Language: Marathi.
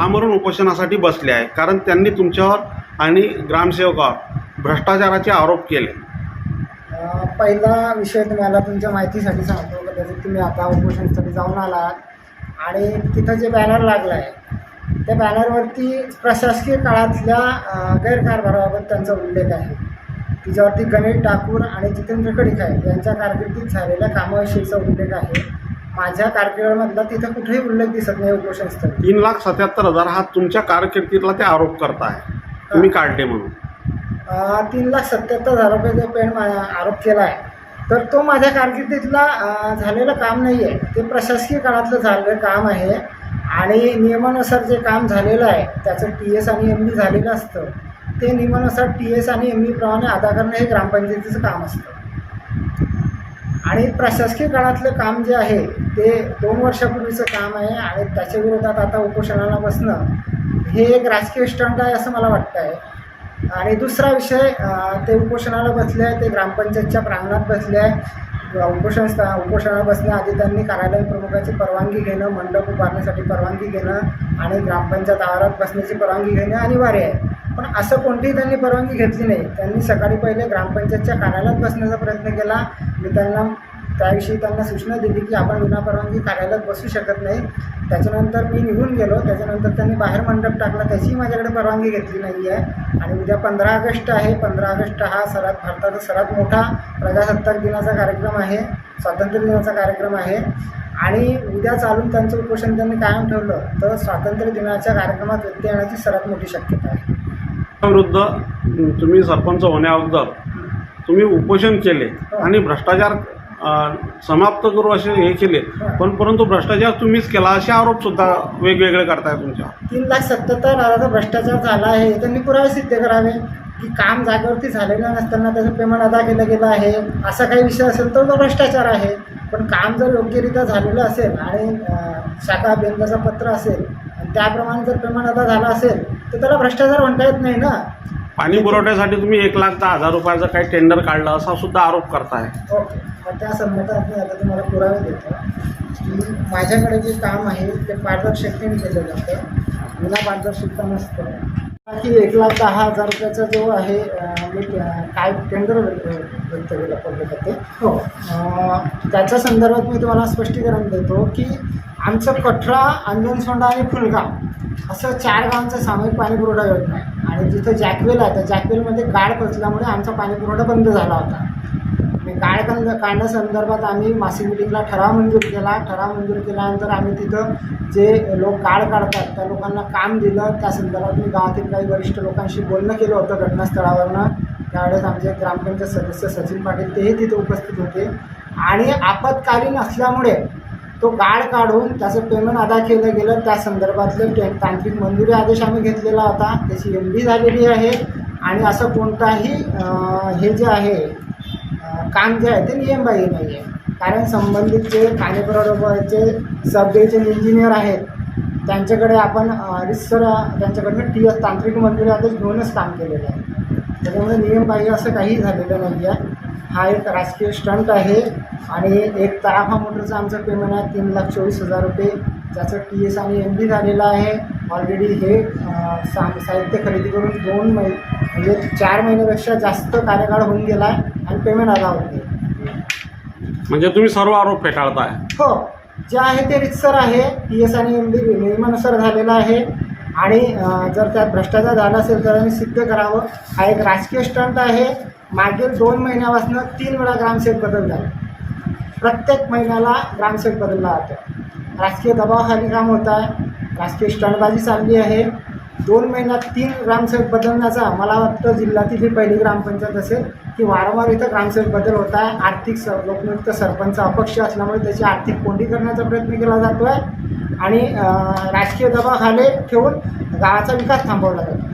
आमरण उपोषणासाठी बसले आहे. कारण त्यांनी तुमच्यावर आणि ग्रामसेवकावर भ्रष्टाचाराचे आरोप केले. पहिला विषय तुम्हाला तुमच्या माहितीसाठी सांगतो. कदाचित तुम्ही आता उपोषणसाठी जाऊन आलात. आणि तिथं जे बॅनर लागलं आहे त्या बॅनरवरती प्रशासकीय काळातल्या गैरकारभाराबाबत त्यांचा उल्लेख आहे. तिच्यावरती गणेश ठाकूर आणि जितेंद्र कडिकाय यांच्या कारकिर्दीत झालेल्या कामाविषयीचा उल्लेख आहे. माझ्या कारकिर्दीमधला तिथं कुठेही उल्लेख दिसत नाही उपोषणस्थळी. तीन लाख सत्याहत्तर हजार हा तुमच्या कारकिर्दीतला ते आरोप करताय. तुम्ही काढले म्हणून. अ, तीन लाख सत्याहत्तर हजार रुपयाचा पेन मा- आरोप केला आहे तर तो माझ्या कारकिर्दीतला अ, झालेलं काम नाही आहे ते प्रशासकीय काळातलं झालेलं काम आहे आणि नियमानुसार जे काम झालेलं आहे त्याचं टी एस आणि एम बी झालेलं असतं ते नियमानुसार टी एस आणि एम बीप्रमाणे अदा करणं हे ग्रामपंचायतीचं काम असतं. आणि प्रशासकीय काळातलं काम जे आहे ते दोन वर्षापूर्वीचं काम आहे आणि त्याच्या विरोधात आता उपोषणाला बसणं हे एक राजकीय स्टंट आहे असं मला वाटतं आहे. आणि दुसरा विषय ते उपोषणाला बसले आहे ते ग्रामपंचायतच्या प्रांगणात बसले आहे उपोषण स्था उपोषणाला बसण्याआधी त्यांनी कार्यालय प्रमुखाची परवानगी घेणं मंडप उभारण्यासाठी परवानगी घेणं आणि ग्रामपंचायत आवारात बसण्याची परवानगी घेणं अनिवार्य आहे. पण असं कोणतीही त्यांनी परवानगी घेतली नाही. त्यांनी सकाळी पहिले ग्रामपंचायतच्या कार्यालयात बसण्याचा प्रयत्न केला. मी त्यांना त्याविषयी त्यांना सूचना दिली की आपण विना परवानगी कार्यालयात बसू शकत नाही. त्याच्यानंतर मी निघून गेलो. त्याच्यानंतर त्यांनी बाहेर मंडप टाकला. त्याचीही माझ्याकडे परवानगी घेतली नाही आहे आणि उद्या पंधरा ऑगस्ट आहे. पंधरा ऑगस्ट हा सर्वात भारताचा सर्वात मोठा प्रजासत्ताक दिनाचा कार्यक्रम आहे. स्वातंत्र्य दिनाचा कार्यक्रम आहे. आणि उद्या चालून त्यांचं उपोषण त्यांनी कायम ठेवलं. तर स्वातंत्र्य दिनाच्या कार्यक्रमात व्यत्यय येण्याची सर्वात मोठी शक्यता आहे. विरुद्ध तुम्ही सरपंच होण्याअगोदर तुम्ही उपोषण केले आणि भ्रष्टाचार समाप्त करू असे हे केले. पण परंतु भ्रष्टाचार तुम्हीच केला असे आरोप सुद्धा वेगवेगळे करताय तुमच्या. तीन लाख सत्याहत्तर हजाराचा भ्रष्टाचार झाला आहे. तर त्यांनी पुरावे सिद्ध करावे की काम जागेवरती झालेलं नसताना त्याचं पेमेंट अदा केलं गेलं आहे. असा काही विषय असेल तर तो भ्रष्टाचार आहे. पण काम जर योग्यरित्या झालेलं असेल आणि शाखा बेंदाचं पत्र असेल त्याप्रमाणे जर पेमेंट अदा झाला असेल तर त्याला भ्रष्टाचार म्हणता येत नाही ना? पाणी पुरवठ्यासाठी तुम्ही एक लाख दहा हजार रुपयाचं काही टेंडर काढलं असा सुद्धा आरोप करताय. ओके मग त्या संदर्भात मी आता तुम्हाला पुरावे देतो. की माझ्याकडे जे काम आहे ते पारदर्शकतेने केलं जातं विना पारदर्शकता नसतं. की एक लाख दहा हजार रुपयाचा जो आहे अं, मी काय टेंडर व्यक्त केलं पडलं ते हो. अं, त्याच्या संदर्भात मी तुम्हाला स्पष्टीकरण देतो की आमचं कठरा अंजनसोंडा आणि फुलगाव असं चार गावांचा सामूहिक पाणीपुरवठा योजना आहे. आणि जिथं जॅकवेल आहे त्या जॅकवेलमध्ये गाळ पचल्यामुळे आमचा पाणीपुरवठा बंद झाला होता. आणि गाळ कंद काढण्यासंदर्भात आम्ही मासिक मिटिंगला ठराव मंजूर केला. ठराव मंजूर केल्यानंतर आम्ही तिथं जे लोक गाळ काढतात त्या लोकांना काम दिलं. त्या संदर्भात मी गावातील काही वरिष्ठ लोकांशी बोलणं केलं होतं घटनास्थळावरनं. त्यावेळेस आमचे ग्रामपंचायत सदस्य सचिन पाटील तेही तिथे उपस्थित होते. आणि आपत्कालीन असल्यामुळे तो गाळ काढून त्याचं पेमेंट अदा केलं गेलं. त्या संदर्भातले टे- तांत्रिक मंजुरी आदेश आम्ही घेतलेला होता. त्याची एम डी झालेली आहे. आणि असं कोणताही हे जे आहे काम जे आहे ते नियमबाह्य नाही आहे. कारण संबंधित जे पाणीपुरवठ्याचे सब इंजिनियर आहेत त्यांच्याकडे आपण रिसर त्यांच्याकडनं टी एस तांत्रिक मंजुरी आदेश घेऊनच काम केलेलं आहे. त्याच्यामुळे नियमबाह्य असं काही झालेलं नाही आहे हा एक राजकीय स्टंट आहे आणि एक तराफा मोटरचं आमचं पेमेंट आहे तीन लाख चोवीस हजार रुपये. ज्याचं टी एस आणि एम डी झालेलं आहे. ऑलरेडी हे सा साहित्य खरेदी करून दोन महिने म्हणजे चार महिन्यापेक्षा जास्त कार्यकाळ होऊन गेला आहे आणि पेमेंट आला होते. म्हणजे तुम्ही सर्व आरोप फेटाळताय? हो. जे आहे ते रितसर आहे. टी एस आणि एम डी नियमानुसार झालेलं आहे. आणि जर त्यात भ्रष्टाचार झाला असेल तर आम्ही सिद्ध करावं. हा एक राजकीय स्टंट आहे. मागील दोन महिन्यापासून तीन वेळा ग्रामसेवक बदल झाला. प्रत्येक महिन्याला ग्रामसेवक बदलला जातो. राजकीय दबावाखाली काम होत आहे. राजकीय स्टंटबाजी चालली आहे. दोन महिन्यात तीन ग्रामसेवक बदलण्याचा मला वाटतं जिल्ह्यातील ही पहिली ग्रामपंचायत असेल की वारंवार इथं ग्रामसेवक बदल होत आहे. आर्थिक स लोकनियुक्त सरपंच अपक्ष असल्यामुळे त्याची आर्थिक कोंडी करण्याचा प्रयत्न केला जातो आहे आणि राजकीय दबावाखाली ठेवून गावाचा विकास थांबवला जातो